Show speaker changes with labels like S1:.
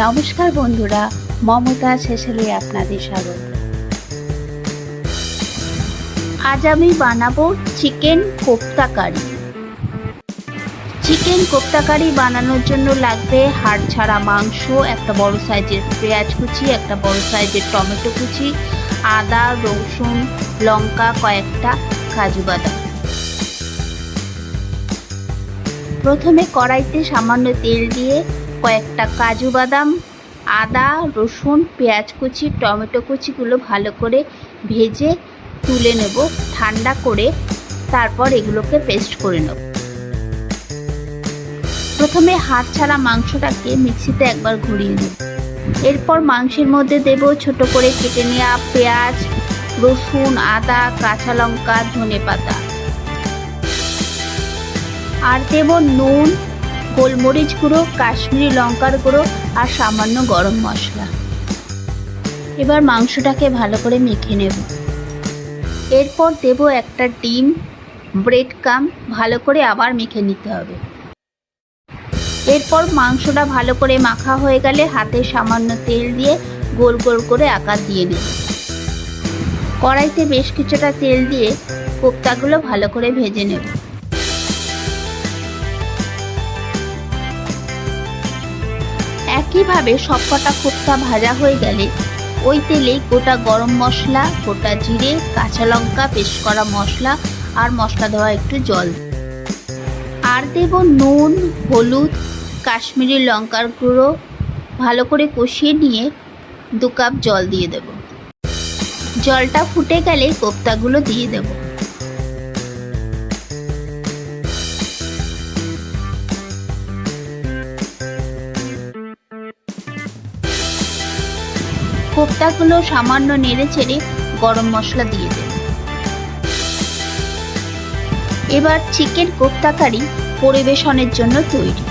S1: নমস্কার বন্ধুরা, মমতা শেষেলে আপনাদের স্বাগত। আজ আমি বানাবো chicken kofta curry chicken kofta curry বানানোর জন্য লাগবে হাড় ছাড়া মাংস, একটা বড় সাইজের পেঁয়াজ কুচি, একটা বড় সাইজের টমেটো কুচি, আদা, রসুন, লঙ্কা, কয়েকটা কাজু বাদাম। প্রথমে কড়াইতে সামান্য তেল দিয়ে কয়েকটা কাজু বাদাম, আদা, রসুন, পেঁয়াজ কুচি, টমেটো কুচিগুলো ভালো করে ভেজে তুলে নেব, ঠান্ডা করে তারপর এগুলোকে পেস্ট করে নেব। প্রথমে হাত ছাড়া মাংসটাকে মিক্সিতে একবার ঘুরিয়ে নেব। এরপর মাংসের মধ্যে দেব ছোট করে কেটে নেওয়া পেঁয়াজ, রসুন, আদা, কাঁচা লঙ্কা, ধনে পাতা। আর দেব নুন গোলমরিচ গুঁড়ো, কাশ্মীরি লঙ্কার গুঁড়ো আর সামান্য গরম মশলা। এবার মাংসটাকে ভালো করে মেখে নেব। এরপর দেব একটা ডিম, ব্রেড কাম ভালো করে আবার মেখে নিতে হবে। এরপর মাংসটা ভালো করে মাখা হয়ে গেলে হাতে সামান্য তেল দিয়ে গোল গোল করে আকার দিয়ে নেব। কড়াইতে বেশ কিছুটা তেল দিয়ে কোপ্তাগুলো ভালো করে ভেজে নেব। একইভাবে সবকটা কোপ্তা ভাজা হয়ে গেলে? ওই তেলে গোটা গরম মশলা, গোটা জিরে, কাঁচা লঙ্কা, পেস্ট করা মশলা আর মশলা দেওয়া একটু জল। আর দেব নুন, হলুদ, কাশ্মীরি লঙ্কার গুঁড়ো। ভালো করে কষিয়ে নিয়ে দু কাপ জল দিয়ে দেব। জলটা ফুটে গেলে কোপ্তাগুলো দিয়ে দেবো। কোপ্তাগুলো সামান্য নেড়ে ছেড়ে গরম মশলা দিয়ে দেব। এবার চিকেন কোপ্তা কারি পরিবেশনের জন্য তৈরি।